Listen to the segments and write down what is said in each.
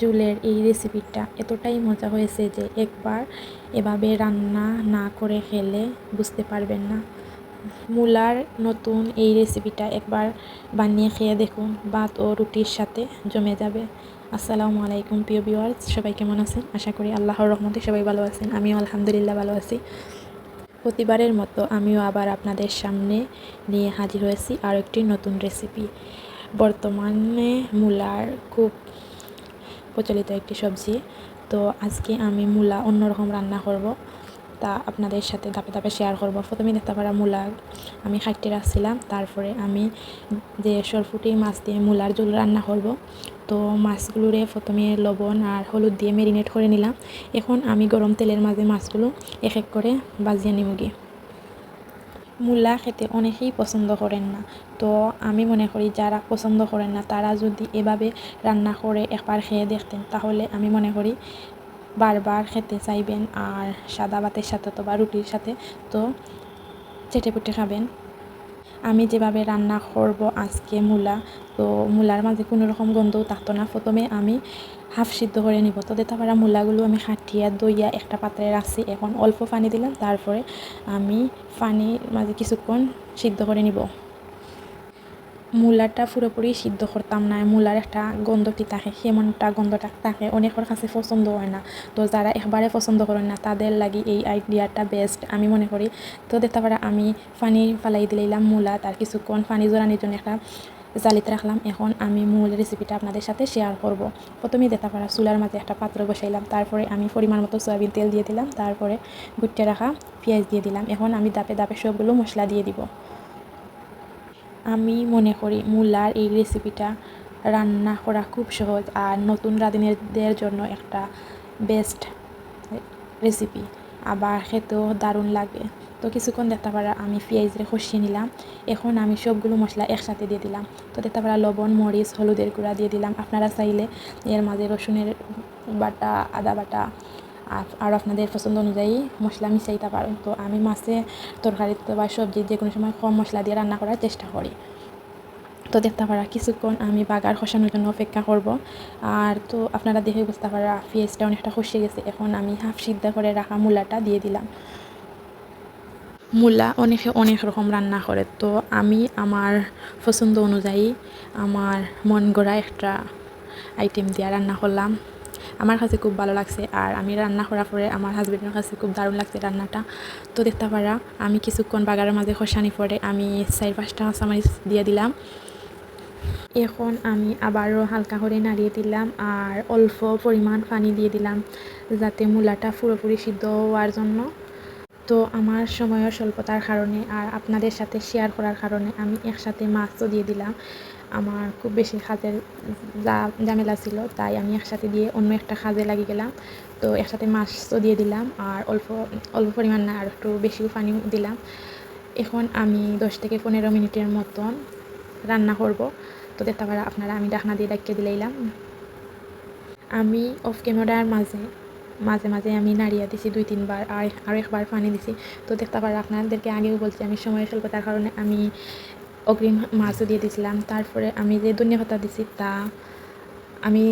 জুলের এই রেসিপিটা এতটাই মজা হয়েছে যে একবার এভাবে রান্না না করে খেলে বুঝতে পারবেন না। মূলার নতুন এই রেসিপিটা একবার বানিয়ে খেয়ে দেখুন, ভাত ও রুটির সাথে জমে যাবে। আসসালামু আলাইকুম প্রিয় ভিউয়ার্স সবাই কেমন আছেন? আশা করি আল্লাহর রহমতে সবাই ভালো আছেন, আমিও আলহামদুলিল্লাহ ভালো আছি। প্রতিবারের মতো আমিও আবার আপনাদের সামনে নিয়ে হাজির হয়েছি আর একটি নতুন রেসিপি বর্তমানে মূলার খুব প্রচলিত একটি সবজি। তো আজকে আমি মূলা অন্যরকম রান্না করব। তা আপনাদের সাথে ধাপে ধাপে শেয়ার করব। প্রথমে দেখতে পারা মূলা আমি খাইতে রাখছিলাম। তারপরে আমি যে সরফুটি মাছ দিয়ে মূলার ঝোল রান্না করব। তো মাছগুলোরে প্রথমে লবণ আর হলুদ দিয়ে মেরিনেট করে নিলাম। এখন আমি গরম তেলের মাঝে মাছগুলো এক এক করে বাজিয়ে নিমগি মূলা খেতে অনেকেই পছন্দ করেন না। তো আমি মনে করি যারা পছন্দ করেন না, তারা যদি এভাবে রান্না করে একবার খেয়ে দেখতেন, তাহলে আমি মনে করি বারবার খেতে চাইবেন। আর সাদা ভাতের সাথে তো বা রুটির সাথে তো চেটে পুটে খাবেন। আমি যেভাবে রান্না করব আজকে মূলা, তো মূলার মাঝে কোনো রকম গন্ধও থাকতো না। প্রথমে আমি হাফ সিদ্ধ করে নিব। তো দিতে পারা মূলাগুলো আমি হাঁটিয়া দইয়া একটা পাত্রে রাখছি। এখন অল্প পানি দিলাম, তারপরে আমি পানির মাঝে কিছুক্ষণ সিদ্ধ করে নিব। মূলাটা পুরোপুরি সিদ্ধ করতাম না, মূলার একটা গন্ধটি থাকে সেমনটা গন্ধটা থাকে অনেকের কাছে পছন্দ হয় না। তো যারা একবারে পছন্দ করেন না, তাদের লাগি এই আইডিয়াটা বেস্ট আমি মনে করি। তো দেখতে পারা আমি পানি ফালাই দিলাম মূলা তার কিছুক্ষণ পানি জোরানির জন্য একটা জালিতে রাখলাম এখন আমি মূল রেসিপিটা আপনাদের সাথে শেয়ার করব। প্রথমেই দেখতে পারা চুলার মাঝে একটা পাত্র বসাইলাম। তারপরে আমি পরিমাণ মতো সয়াবিন তেল দিয়ে দিলাম। তারপরে গুটে রাখা পেঁয়াজ দিয়ে দিলাম। এখন আমি দাপে দাপে সবগুলো মশলা দিয়ে দিব। আমি মনে করি মূলার এই রেসিপিটা রান্না করা খুব সহজ আর নতুন রাঁধুনিদের জন্য একটা বেস্ট রেসিপি আবার খেতেও দারুণ লাগে। তো কিছুক্ষণ দেখতে পারা আমি পেঁয়াজরে কষিয়ে নিলাম। এখন আমি সবগুলো মশলা একসাথে দিয়ে দিলাম। তো দেখতে পারা লবণ, মরিচ, হলুদের গুঁড়া দিয়ে দিলাম। আপনারা চাইলে এর মাঝে রসুনের বাটা, আদা বাটা আর আপনাদের পছন্দ অনুযায়ী মশলা মিশাইতে পারেন। তো আমি মাছে তরকারিতে বা সবজি যে কোনো সময় কম মশলা দিয়ে রান্না করার চেষ্টা করি। তো দেখতে পারা, কিছুক্ষণ আমি বাগার খসানোর জন্য অপেক্ষা করব। আর তো আপনারা দেখে বুঝতে পারা, পেঁয়াজটা অনেকটা খসে গেছে। এখন আমি হাফ সিদ্ধ করে রাখা মূলাটা দিয়ে দিলাম। মূলা অনেকে অনেক রকম রান্না করে। তো আমি আমার পছন্দ অনুযায়ী আমার মন গড়া একটা আইটেম দিয়ে রান্না করলাম। আমার কাছে খুব ভালো লাগছে আর আমি রান্না করার পরে আমার হাজব্যান্ডের কাছে খুব দারুণ লাগছে রান্নাটা। তো দেখতে পারা, আমি কিছুক্ষণ বাগারের মাঝে খসানি পরে আমি চার পাঁচটা কাঁচামরিচ দিয়ে দিলাম। এখন আমি আবারও হালকা করে নাড়িয়ে দিলাম আর অল্প পরিমাণ পানি দিয়ে দিলাম, যাতে মূলাটা পুরোপুরি সিদ্ধ হওয়ার জন্য। তো আমার সময়ের স্বল্পতার কারণে আর আপনাদের সাথে শেয়ার করার কারণে আমি একসাথে মাছও দিয়ে দিলাম। আমার খুব বেশি কাজের ঝামেলা ছিল, তাই আমি একসাথে দিয়ে অন্য একটা কাজে লাগিয়ে গেলাম। তো একসাথে মাছও দিয়ে দিলাম আর অল্প অল্প পরিমাণ না, আর একটু বেশিও পানি দিলাম। এখন আমি দশ থেকে পনেরো মিনিটের মতন রান্না করব। তো দেখতে পারা, আপনারা আমি ডাকনা দিয়ে ডাকিয়ে দিলাম। আমি অফ ক্যামেরার মাঝে মাঝে মাঝে আমি নাড়িয়ে দিছি দুই তিনবার আর আরও একবার পানি দিছি। তো দেখতে পারা, আপনাদেরকে আগেও বলছি, আমি সময়ের স্বল্পতার কারণে আমি অগ্রিম মাছও দিয়ে দিয়েছিলাম তারপরে আমি যে ধনিয়া পাতা দিছি, তা আমি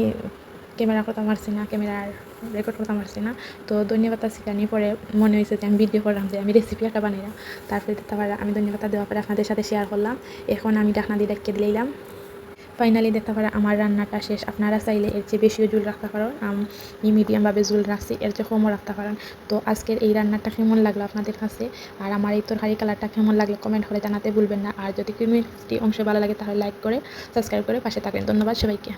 ক্যামেরা কথা পারছি না, ক্যামেরার রেকর্ড করতে পারছি না। তো ধনিয়া পাতা শিখানি পরে মনে হয়েছে যে আমি ভিডিও করলাম যে আমি রেসিপি একটা বানাইলাম। তারপরে দিতে পারে, আমি ধনিয়া পাতা দেওয়ার পরে আপনাদের সাথে শেয়ার করলাম। এখন আমি ডাকনা দিয়ে ডাকিয়ে দিলাম। ফাইনালি দেখতে পারে আমার রান্নাটা শেষ। আপনারা চাইলে এর চেয়ে বেশিও জুল রাখতে পারেন। আমি মিডিয়ামভাবে জুল রাখছি, এর চেয়ে কমও রাখতে পারেন। তো আজকের এই রান্নাটা কেমন লাগল আপনাদের কাছে? আর আমার এই তরকারি কালারটা কেমন লাগল কমেন্ট করে জানাতে ভুলবেন না। আর যদি কোনো একটি অংশ ভালো লাগে, তাহলে লাইক করে সাবস্ক্রাইব করে পাশে থাকবেন। ধন্যবাদ সবাইকে।